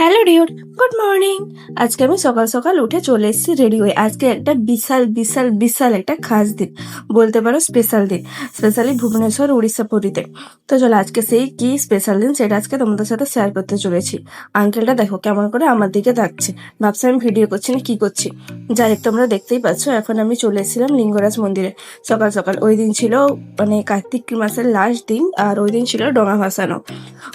Hello ডিউড good morning. আজকে আমি সকাল সকাল উঠে চলে এসেছি রেডি হয়ে। আজকে একটা বিশাল বিশাল বিশাল একটা খাস দিন, বলতে পারো স্পেশাল দিন স্পেশালি ভুবনেশ্বর, উড়িষ্যা পুরীতে। তো চলো, আজকে সেই কি স্পেশাল দিন সেটা আজকে তোমাদের সাথে শেয়ার করতে চলেছি। আঙ্কেলটা দেখো কেমন করে আমার দিকে থাকছে ভাবছি আমি ভিডিও করছি না, কি করছি? যাই তোমরা দেখতেই পাচ্ছ, এখন আমি চলে এসেছিলাম লিঙ্গরাজ মন্দিরে। সকাল সকাল, ওই দিন ছিল মানে কার্তিক মাসের লাস্ট দিন আর ওই দিন ছিল ডঙা ভাসানো।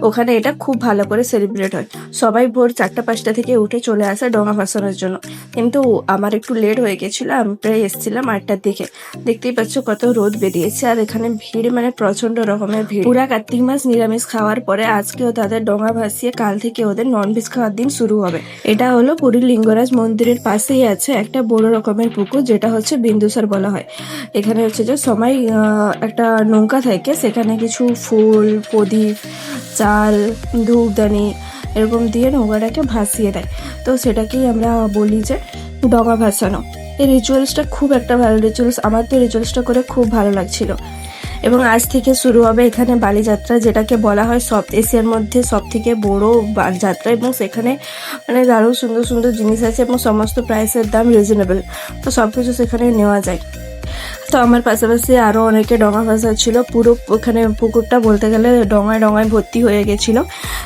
ওখানে এটা খুব ভালো করে সেলিব্রেট হয়। সবাই ভোর চারটা পাঁচটা থেকে উঠে চলে আসে ডোঙা ভাসানোর জন্য। কিন্তু আমার একটু লেট হয়ে গেছিল, আমি প্রায় এসেছিলাম আটটার দিকে। দেখতেই পাচ্ছ কত রোদ বেরিয়েছে, আর এখানে ভিড় মানে প্রচণ্ড রকমের ভিড়। পুরা কার্তিক মাস নিরামিষ খাওয়ার পরে আজকেও তাদের ডোঙা ভাসিয়ে কাল থেকে ওদের ননভেজ খাওয়ার দিন শুরু হবে। এটা হলো পুরীর লিঙ্গরাজ মন্দিরের পাশেই আছে একটা বড় রকমের পুকুর, যেটা হচ্ছে বিন্দুসার বলা হয়। এখানে হচ্ছে যে সময় একটা নৌকা থাকে, সেখানে কিছু ফুল, প্রদীপ, চাল, ধূপদানি এরকম দিয়ে নৌকাটাকে ভাসিয়ে দেয়। তো সেটাকেই আমরা বলি যে ডগা ভাসানো। এই রিচুয়ালসটা খুব একটা ভালো রিচুয়ালস আমার তো রিচুয়ালসটা করে খুব ভালো লাগছিল। এবং আজ থেকে শুরু হবে এখানে বালিযাত্রা যেটাকে বলা হয় সব এশিয়ার মধ্যে সব থেকে বড়ো যাত্রা। এবং সেখানে মানে দারুণ সুন্দর সুন্দর জিনিস আছে এবং সমস্ত প্রাইসের দাম রিজনেবল তো সব কিছু সেখানে নেওয়া যায়। তো আমার পাশাপাশি আরও অনেকে ডঙা ছিল। পুরো ওখানে পুকুরটা বলতে গেলে ডঙায় ডঙায় ভর্তি হয়ে গেছিল।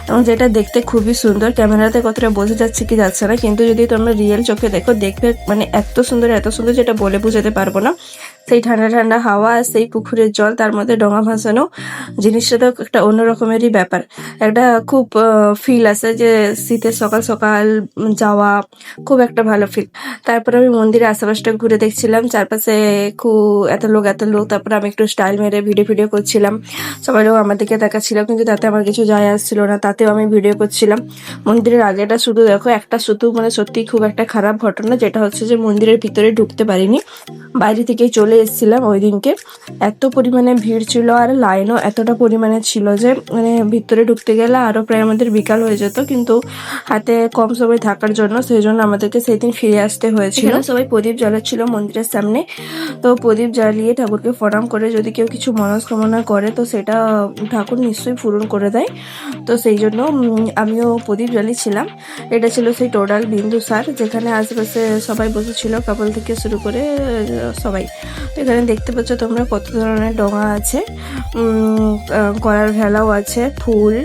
এবং যেটা দেখতে খুবই সুন্দর। ক্যামেরাতে কতটা বোঝা যাচ্ছে কি যাচ্ছে না। কিন্তু যদি তোমরা রিয়েল চোখে দেখো, দেখবে মানে এত সুন্দর এত সুন্দর যেটা বলে বোঝাতে পারব না। সেই ঠান্ডা ঠান্ডা হাওয়া, সেই পুকুরের জল, তার মধ্যে ডোঙা ভাসানো জিনিসটা তো একটা অন্য রকমেরই ব্যাপার। একটা খুব ফিল আছে যে শীতের সকাল সকাল যাওয়া খুব একটা ভালো ফিল তারপর আমি মন্দিরের আশেপাশটা ঘুরে দেখছিলাম, চারপাশে খুব এত লোক এত লোক। তারপর আমি একটু স্টাইল মেরে ভিডিও ভিডিও করছিলাম। সবাই লোক আমার দিকে দেখাচ্ছিল কিন্তু তাতে আমার কিছু যায় আসছিল না, তাতেও আমি ভিডিও করছিলাম। মন্দিরের আগেটা শুধু দেখো, একটা শুধু মানে সত্যি খুব একটা খারাপ ঘটনা, যেটা হচ্ছে যে মন্দিরের ভিতরে ঢুকতে পারিনি। বাইরে থেকেই চলে এসেছিলাম ওই দিনকে। এত পরিমাণে ভিড় ছিল আর লাইনও এতটা পরিমাণে ছিল যে মানে ভিতরে ঢুকতে গেলে আরও প্রায় আমাদের বিকাল হয়ে যেত। কিন্তু হাতে কম সময় থাকার জন্য সেই জন্য আমাদেরকে সেই দিন ফিরে আসতে হয়েছিল। সবাই প্রদীপ জ্বালাচ্ছিল মন্দিরের সামনে। তো প্রদীপ জ্বালিয়ে ঠাকুরকে প্রণাম করে যদি কেউ কিছু মনস্কামনা করে, তো সেটা ঠাকুর নিশ্চয়ই পূরণ করে দেয়। তো সেই জন্য আমিও প্রদীপ জ্বালিয়েছিলাম এটা ছিল সেই টোটাল বিন্দু সার, যেখানে আশেপাশে সবাই বসেছিল। কাপল থেকে শুরু করে সবাই। এখানে দেখতে পাচ্ছ তোমরা কত ধরনের ডোঙা আছে। কলার ভেলাও আছে, ফুল,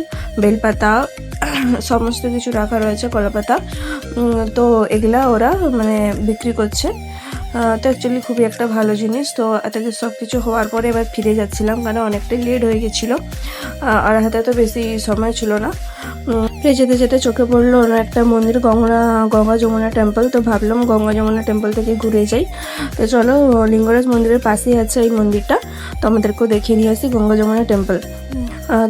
বেলপাতা, সমস্ত কিছু রাখা রয়েছে কলাপাতা। তো এগুলা ওরা মানে বিক্রি করছে। তো অ্যাকচুয়ালি খুবই একটা ভালো জিনিস। তো এতকে সব কিছু হওয়ার পরে এবার ফিরে যাচ্ছিলাম কারণ অনেকটাই লেট হয়ে গেছিল। আর হাতে তো বেশি সময় ছিল না। ফিরে যেতে যেতে চোখে পড়ল অন্য একটা মন্দির, গঙ্গা গঙ্গা যমুনা টেম্পল তো ভাবলাম গঙ্গা যমুনা টেম্পল থেকে ঘুরে যাই। তো চলো, লিঙ্গরাজ মন্দিরের পাশেই আছে এই মন্দিরটা। তো আমাদেরকেও দেখিয়ে নিয়ে আসি গঙ্গা যমুনা টেম্পল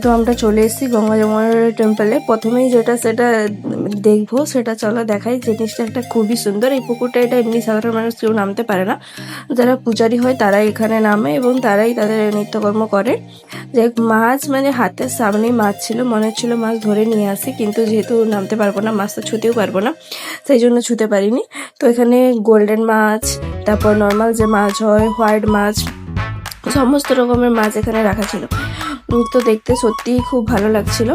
তো আমরা চলে এসেছি গঙ্গা যমুনার টেম্পলে প্রথমেই যেটা সেটা দেখব, সেটা চলো দেখাই। জিনিসটা একটা খুবই সুন্দর। এই পুকুরটা, এটা এমনি সাধারণ মানুষ কেউ নামতে পারে না। যারা পূজারি হয়, তারাই এখানে নামে এবং তারাই তাদের নিত্যকর্ম করে। যে মাছ মানে হাতের সামনেই মাছ ছিল, মনে হচ্ছিল মাছ ধরে নিয়ে আসি, কিন্তু যেহেতু নামতে পারব না, মাছ তো ছুতেও পারব না, সেই জন্য ছুতে পারিনি। তো এখানে গোল্ডেন মাছ, তারপর নর্মাল যে মাছ হয় হোয়াইট মাছ, সমস্ত রকমের মাছ এখানে রাখা ছিল। তো দেখতে সত্যিই খুব ভালো লাগছিল।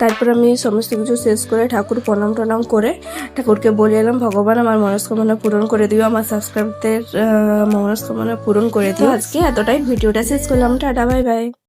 তারপর আমি সমস্ত কিছু শেষ করে ঠাকুর প্রণাম টনাম করে ঠাকুরকে বলে এলাম, ভগবান, আমার মনস্কামনা পূরণ করে দিও, আমার সাবস্ক্রাইবদের মনস্কামনা পূরণ করে দিও। আজকে এতটাই, ভিডিওটা শেষ করলাম। Tata, bye bye.